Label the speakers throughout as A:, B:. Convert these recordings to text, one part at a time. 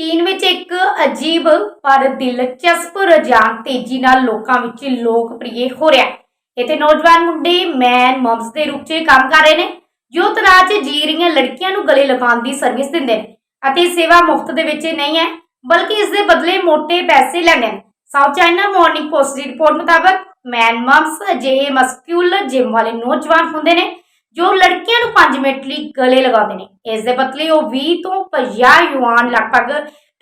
A: ਚੀਨ ਵਿੱਚ ਇੱਕ ਅਜੀਬ ਪਰ ਦਿਲਚਸਪ ਰੁਝਾਨ ਤੇਜ਼ੀ ਨਾਲ ਲੋਕਾਂ ਵਿੱਚ ਲੋਕਪ੍ਰਿਯ ਹੋ ਰਿਹਾ ਹੈ। ਇੱਥੇ ਨੌਜਵਾਨ ਮੁੰਡੇ ਮੈਨ ਮਮਸ ਦੇ ਰੂਪ 'ਚ ਕੰਮ ਕਰ ਰਹੇ ਨੇ, ਜੋ ਤਰਾਜ 'ਚ ਜੀ ਰਹੀਆਂ ਲੜਕੀਆਂ ਨੂੰ ਗਲੇ ਲਗਾਉਣ ਦੀ ਸਰਵਿਸ ਦਿੰਦੇ ਨੇ ਅਤੇ ਸੇਵਾ ਮੁਫਤ ਦੇ ਵਿੱਚ ਨਹੀਂ ਹੈ, ਬਲਕਿ ਇਸ ਦੇ ਬਦਲੇ ਮੋٹے ਪੈਸੇ ਲੈਂਦੇ ਨੇ। ਸਾਊਥ ਚਾਈਨਾ ਮਾਰਨਿੰਗ ਪੋਸਟ ਦੀ ਰਿਪੋਰਟ ਮੁਤਾਬਕ ਮੈਨ ਮਮਸ ਅਜਿਹੇ ਮਸਕਿਊਲਰ ਜਿਮ ਵਾਲੇ ਨੌਜਵਾਨ ਹੁੰਦੇ ਨੇ ਜੋ ਲੜਕੀਆਂ ਨੂੰ 5 ਮਿੰਟ ਲਈ ਗਲੇ ਲਗਾਉਂਦੇ ਨੇ। ਇਸ ਦੇ ਬਦਲੇ ਉਹ 20 ਤੋਂ 50 ਯੂਆਨ, ਲਗਭਗ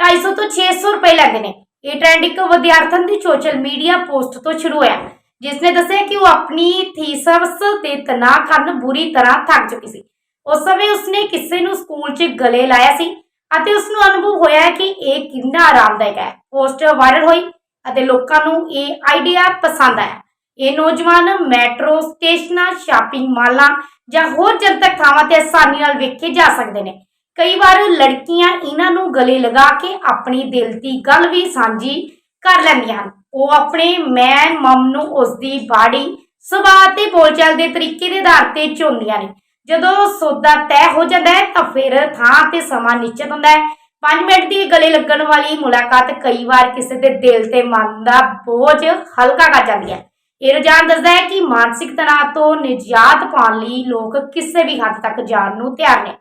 A: 250 ਤੋਂ 600 ਰੁਪਏ ਲੈਂਦੇ ਨੇ। ਇਹ ਟ੍ਰੈਂਡ ਇੱਕ ਵਿਦਿਆਰਥਣ ਦੀ ਸੋਸ਼ਲ ਮੀਡੀਆ ਪੋਸਟ ਤੋਂ ਸ਼ੁਰੂ ਹੋਇਆ ਜਿਸ ਨੇ ਦੱਸਿਆ ਕਿ ਉਹ ਆਪਣੀ ਥੀਸਸ ਤੇ ਤਣਾਅ ਕਾਰਨ ਬੁਰੀ ਤਰ੍ਹਾਂ ਥੱਕ ਚੁੱਕੀ ਸੀ। ਉਸ ਸਮੇਂ ਉਸਨੇ ਕਿਸੇ ਨੂੰ ਸਕੂਲ 'ਚ ਗਲੇ ਲਾਇਆ ਸੀ ਅਤੇ ਉਸ ਨੂੰ ਅਨੁਭਵ ਹੋਇਆ ਕਿ ਇਹ ਕਿੰਨਾ ਆਰਾਮਦਾਇਕ ਹੈ। ਪੋਸਟ ਵਾਇਰਲ ਹੋਈ ਅਤੇ ਲੋਕਾਂ ਨੂੰ ਇਹ ਆਈਡੀਆ ਪਸੰਦ ਆਇਆ। ਇਹ ਨੌਜਵਾਨ ਮੈਟਰੋ ਸਟੇਸ਼ਨਾਂ ਸ਼ਾਪਿੰਗ ਮਾਲਾਂ ਜਾਂ ਹੋਰ ਜਨਤਕ ਥਾਵਾਂ ਤੇ ਆਸਾਨੀ ਨਾਲ ਵੇਖੇ ਜਾ ਸਕਦੇ ਨੇ। ਕਈ ਵਾਰ ਲੜਕੀਆਂ ਇਹਨਾਂ ਨੂੰ ਗਲੇ ਲਗਾ ਕੇ ਆਪਣੀ ਦਿਲ ਦੀ ਗੱਲ ਵੀ ਸਾਂਝੀ ਕਰ ਲੈਂਦੀਆਂ ਹਨ। ਉਹ ਆਪਣੇ ਮੈਨ ਮਮ ਨੂੰ ਉਸ ਬਾੜੀ, ਸੁਭਾਅ ਤੇ ਬੋਲਚਾਲ ਦੇ ਤਰੀਕੇ ਦੇ ਆਧਾਰ ਤੇ ਚੁਣਦੀਆਂ ਨੇ। ਜਦੋਂ ਸੌਦਾ ਤੈਅ ਹੋ ਜਾਂਦਾ ਹੈ ਤਾਂ ਫਿਰ ਥਾਂ ਤੇ ਸਮਾਂ ਨਿਸ਼ਚਿਤ ਹੁੰਦਾ ਹੈ। 5 ਮਿੰਟ ਦੀ ਗਲੇ ਲੱਗਣ ਵਾਲੀ ਮੁਲਾਕਾਤ ਕਈ ਵਾਰ ਕਿਸੇ ਦੇ ਦਿਲ ਤੇ ਮਨ ਦਾ ਬੋਝ ਹਲਕਾ ਕਰ ਜਾਂਦੀ ਹੈ। ਇਹ ਰੁਝਾਨ ਦੱਸਦਾ ਹੈ ਕਿ ਮਾਨਸਿਕ ਤਣਾਅ ਤੋਂ ਨਿਜਾਤ ਪਾਉਣ ਲਈ ਲੋਕ ਕਿਸੇ ਵੀ ਹੱਦ ਤੱਕ ਜਾਣ ਨੂੰ ਤਿਆਰ ਨੇ।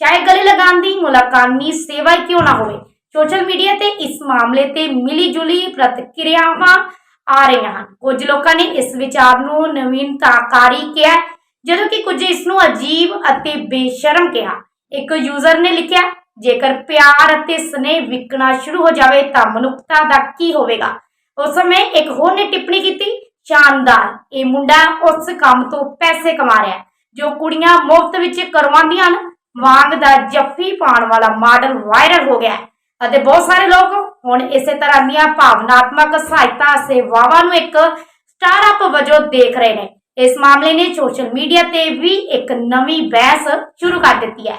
A: ਚਾਹੇ ਗਲੇ ਲਗਾਉਣ ਦੀ, ਮੁਲਾਕਾਨੀ, ਸੇਵਾ ਕਿਉਂ ਨਾ ਹੋਵੇ, ਸੋਸ਼ਲ ਮੀਡੀਆ ਤੇ ਇਸ ਮਾਮਲੇ ਤੇ ਮਿਲੀ ਜੁਲੀ ਪ੍ਰਤੀਕਿਰਿਆਵਾਂ ਆ ਰਹੀਆਂ ਹਨ। ਕੁਝ ਲੋਕਾਂ ਨੇ ਇਸ ਵਿਚਾਰ ਨੂੰ ਨਵੀਨਤਾਕਾਰੀ ਕਿਹਾ, ਜਦੋਂ ਕਿ ਕੁਝ ਇਸ ਨੂੰ ਅਜੀਬ ਅਤੇ ਬੇਸ਼ਰਮ ਕਿਹਾ। ਇੱਕ ਯੂਜ਼ਰ ਨੇ ਲਿਖਿਆ, ਜੇਕਰ ਪਿਆਰ ਅਤੇ ਸਨੇਹ ਵਿਕਣਾ ਸ਼ੁਰੂ ਹੋ ਜਾਵੇ ਤਾਂ ਮਨੁੱਖਤਾ ਦਾ ਕੀ ਹੋਵੇਗਾ? ਉਸ ਸਮੇਂ ਇੱਕ ਹੋਰ ਨੇ ਟਿੱਪਣੀ ਕੀਤੀ ਸ਼ਾਨਦਾਰ। ਇਹ ਮੁੰਡਾ ਉਸ ਕੰਮ ਤੋਂ ਪੈਸੇ ਕਮਾ ਰਿਹਾ ਹੈ, ਜੋ ਕੁੜੀਆਂ ਮੁਫਤ ਵਿੱਚ ਕਰਵਾਉਂਦੀਆਂ ਹਨ। ਵਾਂਗ ਦਾ ਜੱਫੀ ਪਾਉਣ ਵਾਲਾ ਮਾਡਲ ਵਾਇਰਲ ਹੋ ਗਿਆ ਅਤੇ ਬਹੁਤ ਸਾਰੇ ਲੋਕ ਹੁਣ ਇਸੇ ਤਰ੍ਹਾਂ ਦੀਆਂ ਭਾਵਨਾਤਮਕ ਸਹਾਇਤਾ ਸੇਵਾਵਾਂ ਨੂੰ ਇੱਕ ਸਟਾਰਟਅਪ ਵਜੋਂ ਦੇਖ ਰਹੇ ਨੇ। ਇਸ ਮਾਮਲੇ ਨੇ ਸੋਸ਼ਲ ਮੀਡੀਆ ਤੇ ਵੀ ਇੱਕ ਨਵੀਂ ਬਹਿਸ ਸ਼ੁਰੂ ਕਰ ਦਿੱਤੀ ਹੈ।